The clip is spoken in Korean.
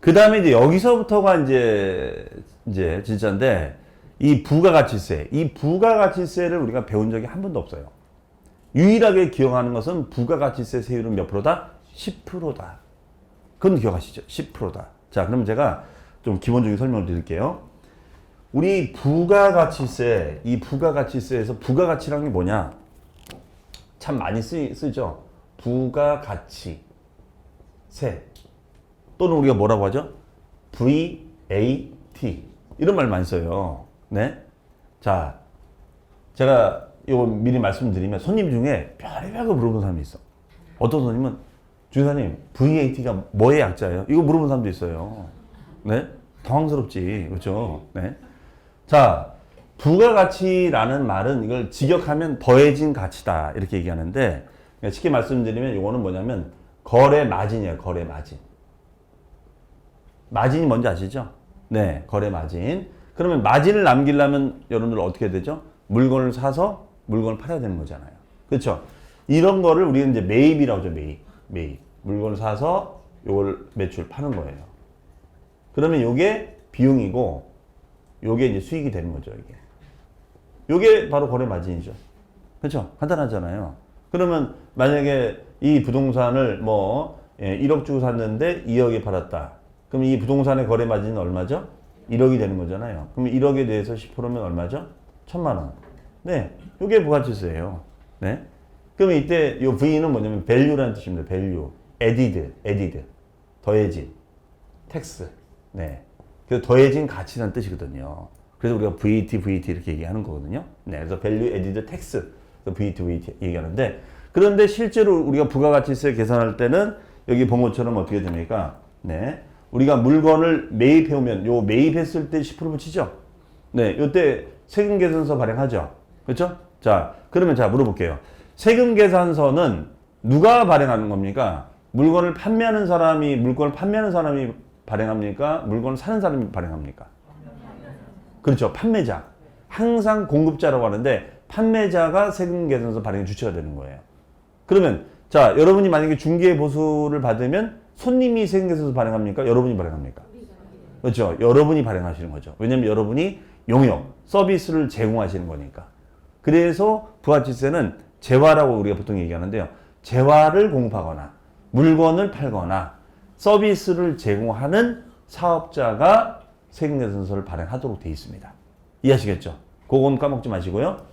그 다음에 이제 여기서부터가 이제, 이제 진짜인데, 이 부가가치세, 이 부가가치세를 우리가 배운 적이 한 번도 없어요. 유일하게 기억하는 것은 부가가치세 세율은 몇 프로다? 10%다. 그건 기억하시죠? 10%다. 자, 그럼 제가 좀 기본적인 설명을 드릴게요. 우리 부가가치세, 이 부가가치세에서 부가가치라는 게 뭐냐? 참 많이 쓰, 쓰죠? 부가가치, 세. 또는 우리가 뭐라고 하죠? VAT. 이런 말 많이 써요. 네? 자, 제가 이거 미리 말씀드리면 손님 중에 별의별 거 물어보는 사람이 있어. 어떤 손님은 주사님 VAT가 뭐의 약자예요? 이거 물어보는 사람도 있어요. 네? 당황스럽지. 그렇죠? 네. 자, 부가가치라는 말은 이걸 직역하면 더해진 가치다. 이렇게 얘기하는데 그러니까 쉽게 말씀드리면 이거는 뭐냐면 거래 마진이에요. 거래 마진. 마진이 뭔지 아시죠? 네, 거래 마진. 그러면 마진을 남기려면 여러분들 어떻게 되죠? 물건을 사서 물건을 팔아야 되는 거잖아요. 그렇죠? 이런 거를 우리는 이제 매입이라고 하죠. 매입. 매입. 물건을 사서 요걸 매출 파는 거예요. 그러면 요게 비용이고 요게 이제 수익이 되는 거죠, 이게. 요게 바로 거래 마진이죠. 그렇죠? 간단하잖아요. 그러면 만약에 이 부동산을 뭐 예, 1억 주고 샀는데 2억에 팔았다. 그럼 이 부동산의 거래 마진은 얼마죠? 1억이 되는 거잖아요. 그럼 1억에 대해서 10%면 얼마죠? 천만 원. 네. 요게 부가치세예요. 네. 그러면 이때 요 V는 뭐냐면 value라는 뜻입니다. value. added, added. 더해진. tax. 네. 그래서 더해진 가치라는 뜻이거든요. 그래서 우리가 VAT, VAT 이렇게 얘기하는 거거든요. 네. 그래서 value added tax. VAT, VAT 얘기하는데 그런데 실제로 우리가 부가가치세 계산할 때는 여기 본 것처럼 어떻게 됩니까? 네. 우리가 물건을 매입해 오면 요 매입했을 때 10% 붙이죠? 네. 요때 세금 계산서 발행하죠. 그렇죠? 자, 그러면 자 물어볼게요. 세금 계산서는 누가 발행하는 겁니까? 물건을 판매하는 사람이 물건을 판매하는 사람이 발행합니까? 물건을 사는 사람이 발행합니까? 그렇죠. 판매자. 항상 공급자라고 하는데 판매자가 세금 계산서 발행 주체가 되는 거예요. 그러면 자, 여러분이 만약에 중개 보수를 받으면 손님이 계산서 발행합니까? 여러분이 발행합니까? 그렇죠. 여러분이 발행하시는 거죠. 왜냐면 여러분이 용역, 서비스를 제공하시는 거니까. 그래서 부가치세는 재화라고 우리가 보통 얘기하는데요. 재화를 공급하거나 물건을 팔거나 서비스를 제공하는 사업자가 세금계산서를 발행하도록 되어 있습니다. 이해하시겠죠? 그건 까먹지 마시고요.